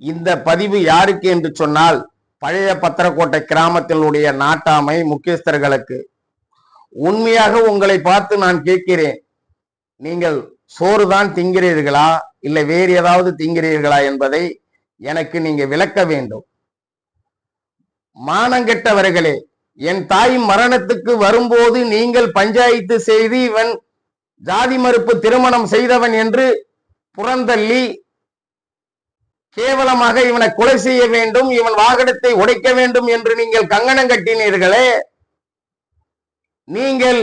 இந்த பதிவு யாருக்கு என்று சொன்னால் பழைய பத்திரக்கோட்டை கிராமத்தினுடைய நாட்டாமை முக்கியஸ்தர்களுக்கு. உண்மையாக உங்களை பார்த்து நான் கேட்கிறேன். நீங்கள் சோறுதான் திங்கிறீர்களா? இல்லை வேறு ஏதாவது திங்கிறீர்களா என்பதை எனக்கு நீங்க விளக்க வேண்டும். மானங்கெட்டவர்களே என் தாய் மரணத்துக்கு வரும்போது நீங்கள் பஞ்சாயத்து செய்து இவன் ஜாதி மறுப்பு திருமணம் செய்தவன் என்று புறந்தள்ளி கேவலமாக இவனை கொலை செய்ய வேண்டும் இவன் வாகனத்தை உடைக்க வேண்டும் என்று நீங்கள் கங்கணம் கட்டினீர்களே. நீங்கள்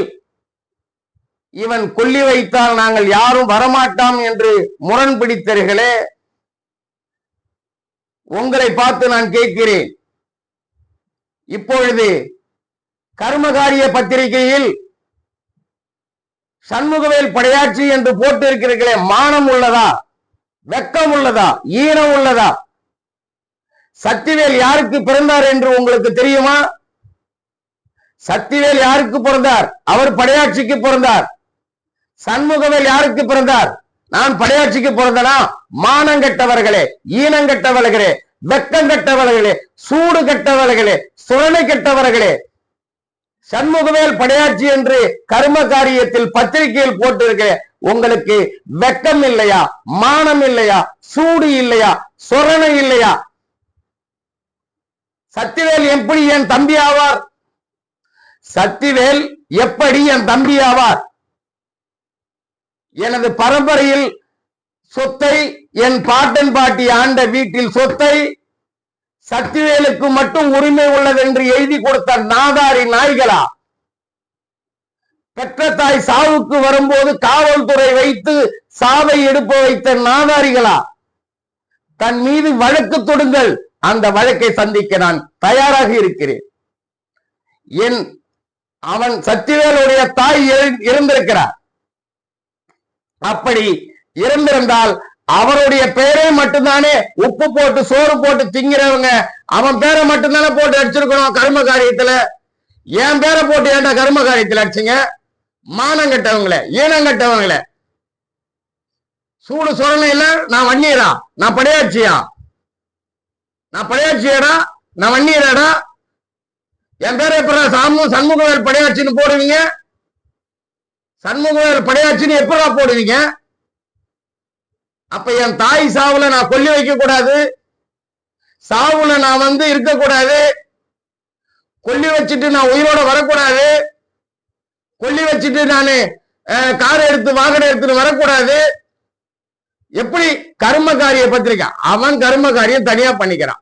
இவன் கொல்லி வைத்தால் நாங்கள் யாரும் வரமாட்டாம் என்று முரண் பிடித்தீர்களே. உங்களை பார்த்து நான் கேட்கிறேன். இப்பொழுது கர்மகாரிய பத்திரிகையில் சண்முகவேல் படையாட்சி என்று போட்டிருக்கிறீர்களே மானம் உள்ளதா? வெக்கம் உள்ளதா? ஈனம் உள்ளதா? சக்திவேல் யாருக்கு பிறந்தார் என்று உங்களுக்கு தெரியுமா? சக்திவேல் யாருக்கு பிறந்தார்? அவர் படையாட்சிக்கு பிறந்தார். சண்முகவேல் யாருக்கு பிறந்தார்? நான் படையாட்சிக்கு பிறந்தனா? மானம் கெட்டவர்களே ஈனம் கெட்டவர்களே வெக்கம் கெட்டவர்களே சூடு கெட்டவர்களே சுரணை கெட்டவர்களே சண்முகவேல் படையாட்சி என்று கர்ம காரியத்தில் பத்திரிகையில் போட்டிருக்க உங்களுக்கு வெக்கம் இல்லையா? மானம் இல்லையா? சூடு இல்லையா? சொரணை இல்லையா? சத்திவேல் எப்படி என் தம்பி ஆவார்? சத்திவேல் எப்படி என் தம்பி ஆவார்? எனது பரம்பரையில் சொத்தை என் பாட்டன் பாட்டி ஆண்ட வீட்டில் சொத்தை சக்திவேலுக்கு மட்டும் உரிமை உள்ளது என்று எழுதி கொடுத்த நாதாரி நாய்களா? பெற்ற தாய் சாவுக்கு வரும்போது காவல்துறை வைத்து சாவை எடுப்ப வைத்த நாதாரிகளா? தன் மீது வழக்கு தொடுங்கள். அந்த வழக்கை சந்திக்க நான் தயாராக இருக்கிறேன். என் அவன் சத்திவேலுடைய தாய் இருந்திருக்கிறார். அப்படி இருந்திருந்தால் அவருடைய பேரே மட்டும்தானே உப்பு போட்டு சோறு போட்டு திங்கிறவங்க அவன் பேரை மட்டும்தானே போட்டு அடிச்சிருக்கணும் கர்ம காரியத்துல? என் பேரை போட்டு ஏன்டா கர்ம காரியத்துல அடிச்சுங்க? மானம் கட்டவங்களே ஈனம் சூடு சொரணை இல்ல நான் வன்னியரா? நான் படையாட்சியா? நான் படையாட்சியடா? நான் வன்னியராடா? என் பேரை எப்படா சாமு சண்முகவேல் படையாட்சின்னு போடுவீங்க? சண்முகவேல் படையாட்சின்னு எப்படா போடுவீங்க? அப்ப என் தாய் சாவுல நான் கொல்லி வைக்க கூடாது. சாவுல நான் வந்து இருக்கக்கூடாது கொல்லி வச்சுட்டு நான் உயிரோட வரக்கூடாது. கொல்லி வச்சுட்டு நான் கார் எடுத்து வாகனம் எடுத்துட்டு வரக்கூடாது. எப்படி கர்மகாரிய பத்திரிக்கை? அவன் கர்மகாரியம் தனியா பண்ணிக்கிறான்.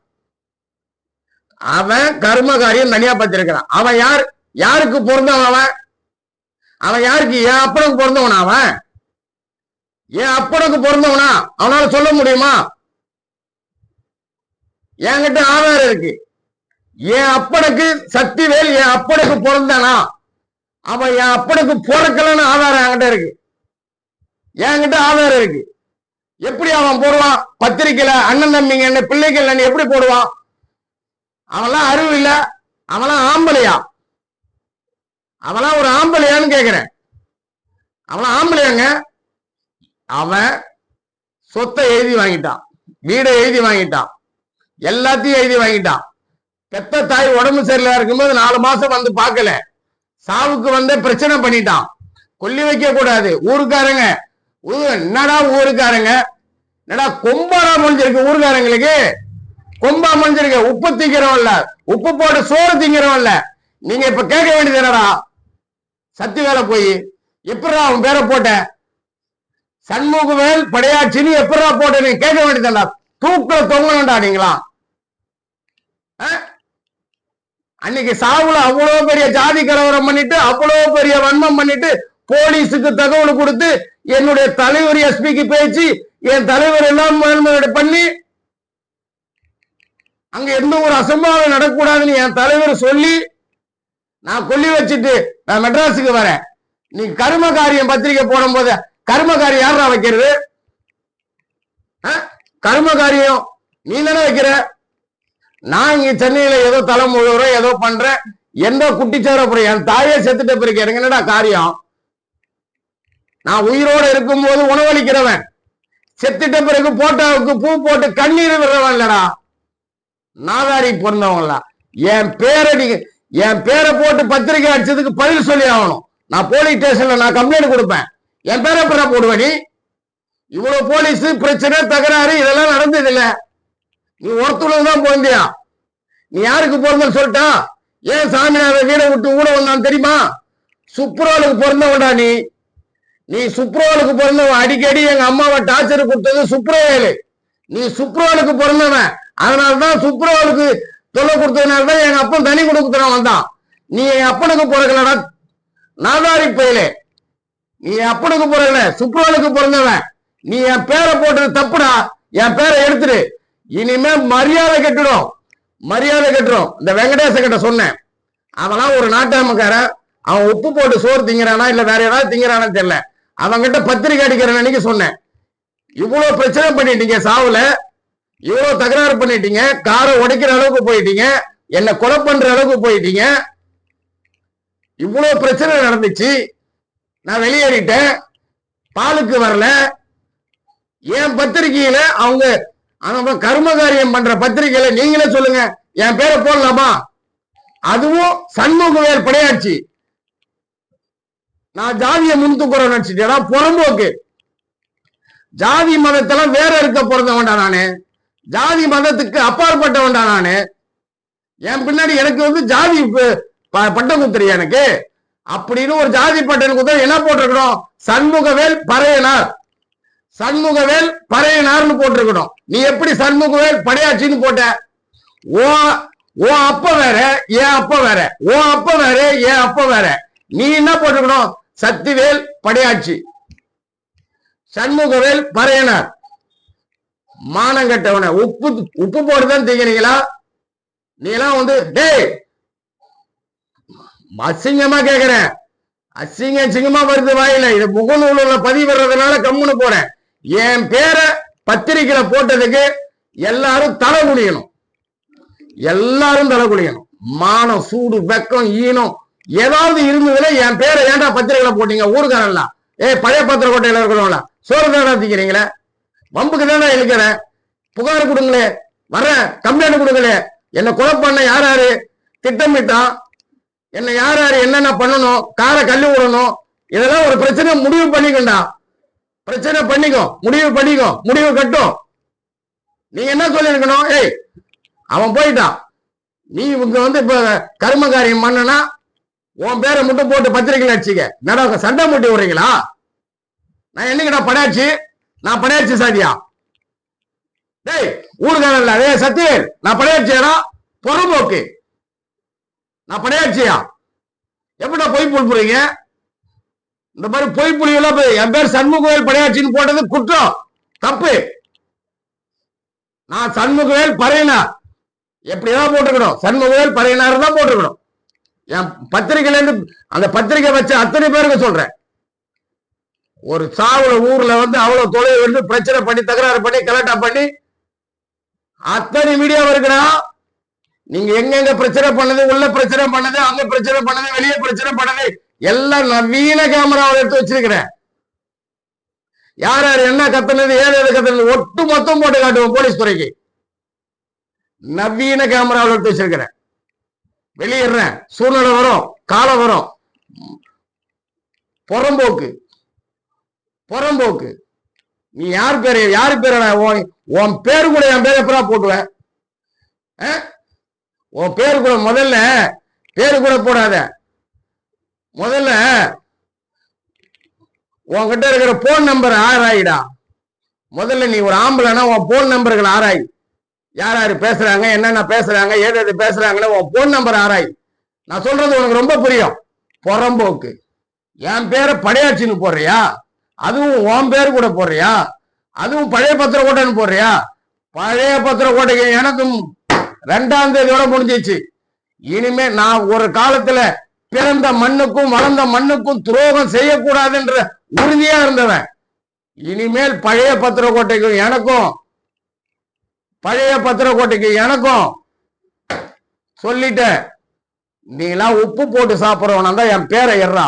அவன் கர்மகாரியம் தனியா பத்திருக்கிறான். அவன் யார்? யாருக்கு பிறந்தவன் அவன்? அவன் யாருக்கு என் அப்பனுக்கு பொருந்தவன் அவன்? என் அப்பனுக்கு பிறந்தவனா அவனால சொல்ல முடியுமா? என்கிட்ட ஆதாரம் இருக்கு. என் அப்பனுக்கு சக்திவேல் என் அப்பனுக்கு பிறந்தானா அவன் என் அப்பனுக்கு பிறக்கலன்னு ஆதாரம் என்கிட்ட இருக்கு. என்கிட்ட ஆதாரம் இருக்கு. எப்படி அவன் போடுவான் பத்திரிக்கையில அண்ணன் தம்பிங்க என்ன பிள்ளைகள் என்ன எப்படி போடுவான்? அவன்லாம் அறிவு இல்ல. அவன்லாம் ஆம்பளையா? அவன்லாம் ஒரு ஆம்பளையான்னு கேக்குறேன். அவன்லாம் ஆம்பளையாங்க? அவன் சொத்தை எழுதி வாங்கிட்டான். வீடை எழுதி வாங்கிட்டான். எல்லாத்தையும் எழுதி வாங்கிட்டான். பெத்த தாய் உடம்பு சரியில்லை இருக்கும்போது நாலு மாசம் வந்து பார்க்கல. சாவுக்கு வந்து பிரச்சனை பண்ணிட்டான். கொல்லி வைக்க கூடாது. ஊருக்காரங்க. என்னடா ஊருக்காரங்க? என்னடா கொம்பாடா முடிஞ்சிருக்கு ஊருக்காரங்களுக்கு? கொம்பா முடிஞ்சிருக்கு உப்பு திங்கிறோம் இல்ல. உப்பு போட்டு சோறு திங்கிறோம் இல்ல. நீங்க இப்ப கேட்க வேண்டியது என்னடா? சத்தி வேலை போய். எப்படா அவன் பேரை போட்ட? சண்முகவேல் படையாட்சின்னு எப்படா போட்ட நீ கேட்க வேண்டியதுடா தூக்கல தொங்கணும்டா நீங்களா? ஆ? அன்னைக்கு சாவுல அவ்வளவு பெரிய ஜாதி கலவரம் பண்ணிட்டு அவ்வளவு பெரிய வன்மம் பண்ணிட்டு போலீஸுக்கு தகவல் கொடுத்து என்னுடைய தலைவர் எஸ்பிக்கு பேச்சு என் தலைவர் எல்லாம் பண்ணி அங்க எந்த ஒரு அசம்பாவம் நடக்கக்கூடாதுன்னு என் தலைவர் சொல்லி நான் கொல்லி வச்சுட்டு நான் மெட்ராஸுக்கு வரேன். நீ கரும காரியம் பத்திரிக்கை போடும்போது கர்மகாரி காரியம் யாரா வைக்கிறது? ஆ? காரியம் நீ தானே வைக்கிற? நான் இங்க சென்னையில ஏதோ தலை முழுவதும் ஏதோ பண்றேன். எந்த குட்டிச்சார அப்புறம் என் தாயே செத்துட்ட பிறகு எனக்கு என்னடா காரியம்? நான் உயிரோட இருக்கும்போது உணவளிக்கிறவன். செத்துட்ட பிறகு போட்டோவுக்கு பூ போட்டு கண்ணீர் விடுறவன் இல்லடா. நாதாரி பிறந்தவங்களா. என் பேரை நீங்க என் பேரை போட்டு பத்திரிக்கை அடிச்சதுக்கு பதில் சொல்லி ஆகணும். நான் போலீஸ் ஸ்டேஷன்ல நான் கம்ப்ளைண்ட் கொடுப்பேன். என் பேரை பிற போடுவனி நீ? இவ்வளவு போலீஸ் பிரச்சனை தகராறு இதெல்லாம் நடந்தது இல்ல நீ ஒருத்தனுக்கு தான் பிறந்தியா நீ யாருக்கு பிறந்தன்னு சொல்லிட்டா? ஏன் சாமிநாத வீடை விட்டு ஊட வந்தான் தெரியுமா? சுப்ரோலுக்கு பிறந்தவன்டா நீ? நீ சுப்ரோலுக்கு பிறந்தவன் அடிக்கடி எங்க அம்மாவை டார்ச்சர் கொடுத்தது சுப்ரோவேலு நீ சுப்ரோலுக்கு பிறந்தவன் அதனாலதான் சுப்ரோலுக்கு தொல்லை கொடுத்ததுனால தான் எங்க அப்பன் தனி கொடுக்குறான் வந்தான். நீ என் அப்பனுக்கு பிறக்கலடா. நாதாரி பயிலே. நீ அப்பனுக்கு பிறக்கல சுப்ரோலுக்கு பிறந்தவன். நீ என் பேரை போட்டது தப்புடா. என் பேரை எடுத்துடு. இனிமே மரியாதை கட்டுடும். மரியாதை கட்டுறோம் இந்த வெங்கடேச கிட்ட சொன்னேன். அவெல்லாம் ஒரு நாட்டாமக்காரன். அவன் உப்பு போட்டு சோறு திங்கிறானா இல்ல வேற ஏதாவது திங்கிறானான்னு தெரியல. அவன்கிட்ட பத்திரிக்கை அடிக்கிற அன்னைக்கு சொன்னேன். இவ்வளவு பிரச்சனை பண்ணிட்டீங்க சாவுல. இவ்வளவு தகராறு பண்ணிட்டீங்க. காரை உடைக்கிற அளவுக்கு போயிட்டீங்க. என்ன கொலை பண்ற அளவுக்கு போயிட்டீங்க. இவ்வளவு பிரச்சனை நடந்துச்சு. நான் வெளியேறிட்டேன். பாலுக்கு வரல. என் பத்திரிகையில அவங்க அவங்க கர்மகாரியம் பண்ற பத்திரிகையில நீங்களே சொல்லுங்க. என் பேரை போடலாமா? அதுவும் சண்முகவேல் படையாட்சி நான் ஜாதியை முன்துக்குறோம் நினைச்சிட்டேடா புறம்போக்கு. ஜாதி மதத்தெல்லாம் வேற இருக்க பிறந்தவன்டா நானு. ஜாதி மதத்துக்கு அப்பாற்பட்டவன்டா நானு. என் பின்னாடி எனக்கு வந்து ஜாதி ப- பட்டம் குத்துறியா எனக்கு? அப்படின்னு ஒரு ஜாதி பட்டம் குத்த என்ன போட்டிருக்கணும்? சண்முகவேல் பறையனார். சண்முகவேல் பறையனார்னு போட்டிருக்கணும். நீ எப்படி சண்முகவேல் படையாச்சின்னு போட்ட? ஓ ஓ அப்ப வேற ஏன் அப்ப வேற. ஓ அப்ப வேற ஏன் அப்ப வேற. நீ என்ன போட்டிருக்கணும்? சக்திவேல் படையாச்சி. சண்முகவேல் பறையனார். மானங்கட்டவன உப்பு உப்பு போட்டுதான் திங்கிறீங்களா நீ எல்லாம் வந்து டேய் அசிங்கமா கேக்குறேன். அசிங்க அசிங்கமா வருது வாயில. இது முகநூலுல பதிவு வர்றதுனால கம்முன்னு போறேன் என் பேரை பத்திரிக்கையில போட்டதுக்கு எல்லாரும் தலை குடியணும் எல்லாரும் தலை குடியணும் மானம் சூடு வெக்கம் ஈனம் ஏதாவது இருந்ததுல என் பேரை ஏன்டா பத்திரிகையில போட்டீங்க? ஊருக்காரன்லாம் ஏ பழைய பத்திரக்கோட்டையில இருக்கிறவங்களா சோறு தானே திக்கிறீங்களே. வம்புக்கு தானே இழுக்கிறேன் புகார் கொடுங்களே. வர்றேன். கம்ப்ளைண்ட் கொடுங்களே. என்ன கொலை பண்ண யார் யாரு? திட்டமிட்டான். என்ன யார் யாரு என்னென்ன பண்ணணும் காரை கல்லு விடணும் இதெல்லாம் ஒரு பிரச்சனை முடிவு பண்ணிக்கண்டா. பிரச்சனை பண்ணிக்கோ முடிவு பண்ணிக்கோ முடிவு கட்டும். நீங்க என்ன சொல்லிருக்கணும் ஏய் அவன் போயிட்டான். நீ இவங்க வந்து இப்ப கர்ம காரியம் பண்ணனா உன் பேரை மட்டும் போட்டு பத்திரிக்கையில் அடிச்சுக்க. நட சண்டை மூட்டி விடுறீங்களா? நான் என்னங்கடா படையாச்சு? நான் படையாச்சு சாதியா? டேய் ஊருக்காரன்ல அதே சத்தியவேல் நான் படையாச்சியாடா புறம்போக்கு. நான் பணியாட்சியா? எப்படிடா பொய் புழுப்புறீங்க இந்த மாதிரி பொய் புலியெல்லாம் என் பேர் சண்முகவேல் பணியாட்சின்னு போட்டது குற்றம். தப்பு. நான் சண்முகவேல் பறையினார். எப்படிதான் போட்டுக்கணும்? சண்முகவேல் பறையினார் தான் போட்டுக்கணும். என் பத்திரிகையில இருந்து அந்த பத்திரிகை வச்ச அத்தனை பேருக்கு சொல்றேன். ஒரு சாவுல ஊர்ல வந்து அவ்வளவு தொலைவு வந்து பிரச்சனை பண்ணி தகராறு பண்ணி கலட்டா பண்ணி அத்தனை மீடியா இருக்கிறான் நீங்க எங்கெங்க பிரச்சனை பண்ணது உள்ள பிரச்சனை பண்ணது அங்க பிரச்சனை பண்ணது வெளியே பிரச்சனை பண்ணது எல்லாம் நவீன கேமராவில் எடுத்து வச்சிருக்கிறேன். யார் யார் என்ன கத்துனது ஏது எது கத்துனது ஒட்டு மொத்தம் போட்டு காட்டுவோம் போலீஸ் துறைக்கு. நவீன கேமராவில் எடுத்து வச்சிருக்கிறேன். வெளியிடுறேன் சூழ்நிலை வரும் காலம் வரும். புறம்போக்கு. புறம்போக்கு. நீ யார் பேர் யார் பேர் உன் உன் பேரு கூட என் பேர் எப்படா போட்டுவேன் ஆ? உன் பேர் கூட முதல்ல பேர் கூட போடாத. முதல்ல உன்கிட்ட இருக்கிற போன் நம்பர் ஆராயிடா. முதல்ல நீ ஒரு ஆம்பளைனா உன் போன் நம்பர்கள் ஆராய். யார் யார் பேசுறாங்க என்னென்ன பேசுறாங்க ஏது எது பேசுறாங்கன்னு உன் போன் நம்பர் ஆராய். நான் சொல்றது உனக்கு ரொம்ப புரியும். புறம்போக்கு. என் பேரை படையாட்சின்னு போடுறியா? அதுவும் உன் பேர் கூட போடுறியா? அதுவும் பழைய பத்திரக்கோட்டைன்னு போடுறியா? பழைய பத்திர கோட்டைக்கு எனக்கும் ரெண்டாம் தேதியோட முடிஞ்சிச்சு. இனிமே நான் ஒரு காலத்துல பிறந்த மண்ணுக்கும் வளர்ந்த மண்ணுக்கும் துரோகம் செய்யக்கூடாதுன்ற உறுதியா இருந்தவன். இனிமேல் பழைய பத்திரக்கோட்டைக்கும் எனக்கும் பழைய பத்திரக்கோட்டைக்கு எனக்கும் சொல்லிட்டேன் நீலாம் உப்பு போட்டு சாப்பிடுறவனா தான் என் பேரை எறா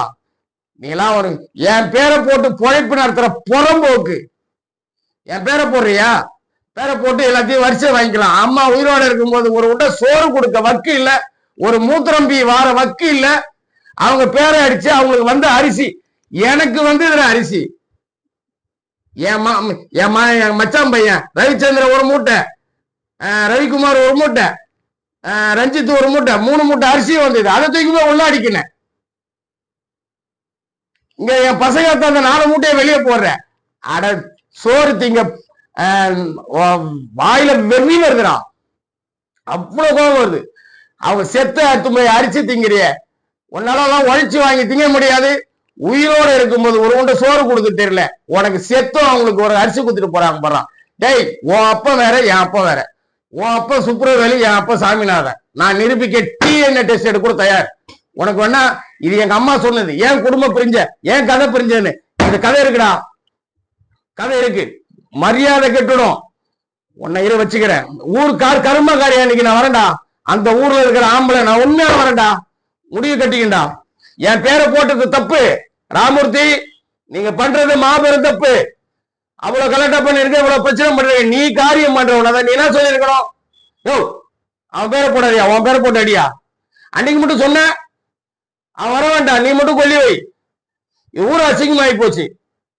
நீலாம் ஒரு என் பேரை போட்டு பொழைப்பு நடத்துற புறம்போக்கு. என் பேரை போடுறியா? பேரை போட்டு எல்லாத்தையும் வரிசை வாங்கிக்கலாம். அம்மா உயிரோட இருக்கும்போது ஒரு விட்ட சோறு கொடுக்க வக்கு இல்ல. ஒரு மூத்திரம்பி வார வக்கு இல்ல. அவங்க பேரை அடிச்சு அவங்களுக்கு வந்த அரிசி. எனக்கு வந்து இதுல அரிசி. ஏமா மா என் மச்சான் பையன் ரவிச்சந்திரன் ஒரு மூட்டை. ரவிக்குமார் ஒரு மூட்டை. ரஞ்சித் ஒரு மூட்டை. மூணு மூட்டை அரிசியும் வந்தது. அதை தூக்கி போய் உள்ள அடிக்கினேன். இங்க என் பசங்க அந்த நாலு மூட்டையை வெளியே போடுறேன். அட சோறு திங்க வாயில வெறி வருதுடா. அவ்வளவு கோபம் வருது. அவங்க செத்த அத்து அரிச்சு திங்கிறிய. உன்னாலலாம் உழைச்சி வாங்கி திங்க முடியாது. உயிரோட இருக்கும்போது ஒரு உண்டை சோறு கொடுக்க தெரியல. உனக்கு செத்தும் அவங்களுக்கு ஒரு அரிசி கொடுத்துட்டு போறாங்க போறான் டேய் உன் அப்பா வேற என் அப்பா வேற. உன் அப்பா சுப்ரவேலி என் அப்பா சாமிநாதன். நான் நிரூபிக்க டிஎன்ஏ டெஸ்ட் எடுக்க கூட தயார். உனக்கு வேணா இது எங்க அம்மா சொன்னது. ஏன் குடும்பம் பிரிஞ்ச ஏன் கதை பிரிஞ்சன்னு இந்த கதை இருக்குடா. கதை இருக்கு. மரியாதை கெட்டுடும். உன்னை இரு வச்சுக்கிறேன். ஊர் கார் கருமக்காரியா இன்னைக்கு நான் வரேன்டா. அந்த ஊர்ல இருக்கிற ஆம்பளை நான் உண்மையா வரேன்டா. முடிவு கட்டிக்கிண்டா. என் பேரை போட்டது தப்பு. ராமூர்த்தி நீங்க பண்றது மாபெரும் தப்பு. அவ்வளவு கலெக்டா பண்ணிருக்க இவ்வளவு பிரச்சனை பண்றீங்க நீ காரியம் பண்றவன நீ என்ன சொல்லியிருக்கணும்? யோ அவன் பேரை போடாதியா. உன் பேரை போட்டு அடியா அன்னைக்கு மட்டும் சொன்ன. அவன் வர வேண்டாம். நீ மட்டும் கொல்லி வை. இது ஊர் அசிங்கமாயி போச்சு.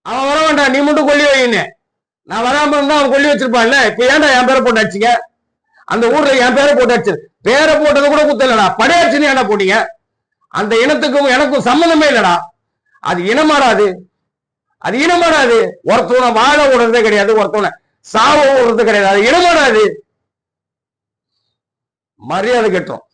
அவன் வர வேண்டாம். நீ மட்டும் கொல்லி வைன்னு. நான் வராம இருந்தா அவன் கொல்லி வச்சிருப்பான்ல? இப்ப ஏன்டா என் பேரை போட்டு அடிச்சிங்க அந்த ஊர்ல என் பேரை போட்டு அடிச்சு பேரை போட்டது கூட குத்தலடா படையாச்சுன்னு ஏன்டா போட்டீங்க? அந்த இனத்துக்கும் எனக்கும் சம்மந்தமே இல்லடா. அது இனமாறாது அது இனமாறாது ஒருத்தவனை வாழ விடுறதே கிடையாது ஒருத்தவனை சாவ விடுறது கிடையாது. அது இனமாறாது மரியாதை கட்டுறோம்.